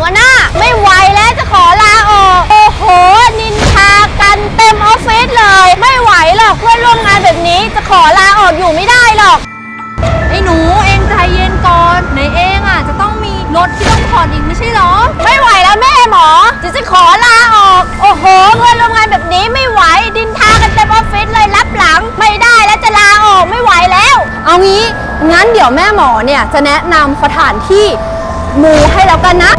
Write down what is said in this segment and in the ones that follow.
หัวหน้าไม่ไหวแล้วจะขอลาออก โอ้โห นินทากันเต็มออฟฟิศเลย ไม่ไหวหรอกเพื่อนร่วมงานแบบนี้จะขอลาออกอยู่ไม่ได้หรอก ไอ้หนูเองใจเย็นก่อนไหนเองอะจะต้องมีรถที่ต้องผ่อนอีกไม่ใช่หรอ ไม่ไหวแล้วแม่หมอจะจะขอลาออก โอ้โห เพื่อนร่วมงานแบบนี้ไม่ไหวดินทากันเต็มออฟฟิศเลยรับหลัง ไม่ได้แล้วจะลาออกไม่ไหวแล้ว เอางี้งั้นเดี๋ยวแม่หมอเนี่ยจะแนะนำสถานที่มูให้แล้วกันนะ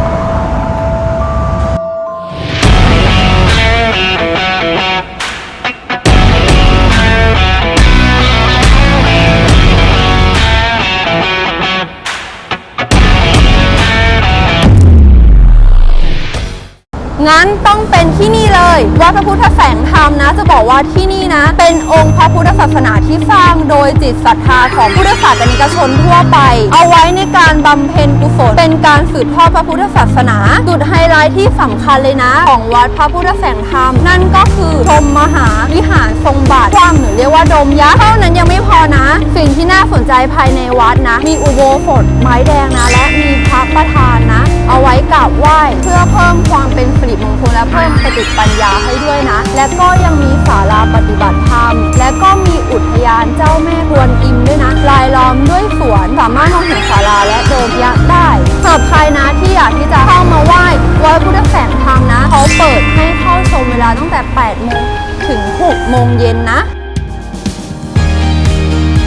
งั้นต้องเป็นที่นี่เลยวัดพระพุทธแสงธรรมนะ จะบอกว่าที่นี่นะ เป็นองค์พระพุทธศาสนาที่สร้างโดยจิตศรัทธาของพุทธศาสนิกชนทั่วไป เอาไว้ในการบำเพ็ญกุศลเป็นการสืบทอดพระพุทธศาสนา จุดไฮไลท์ที่สำคัญเลยนะ ของวัดพระพุทธแสงธรรม นั่นก็คือชมมหาวิหารทรงบาทกว้างหรือเรียกว่าดมยักษ์เท่านั้นยังไม่พอนะ สิ่งที่น่าสนใจภายในวัดนะ มีอุโบสถไม้แดงนะ และมีพระประธานนะ เอาไว้กราบไหว้เพื่อ และเพิ่มสติปัญญาให้ด้วยนะ และก็ยังมีศาลาปฏิบัติธรรม และก็มีอุทยานเจ้าแม่กวนอิมด้วยนะ รายล้อมด้วยสวนสามารถมองเห็นศาลาและโดมยักษ์ได้สำหรับใครนะที่อยากที่จะเข้ามาไหว้วัดพุทธแสงธรรมนะ เขาเปิดให้เข้าชมเวลาตั้งแต่ 8 โมงถึง 6 โมงเย็นนะ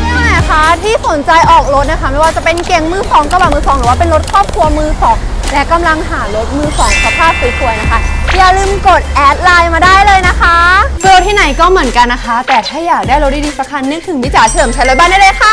นี่ไงคะที่สนใจออกรถนะคะ ไม่ว่าจะเป็นเก่งมือสองกระบะมือสองหรือว่าเป็นรถครอบครัวมือสองและกำลังหารถมือสองสภาพสวยๆนะคะ อย่าลืมกดแอดไลน์มาได้เลยนะคะเจอที่ไหนก็เหมือนกันนะคะ แต่ถ้าอยากได้รถดีๆสักคันนึกถึงพี่จ๋าเฉลิมชัยรถบ้านได้เลยค่ะ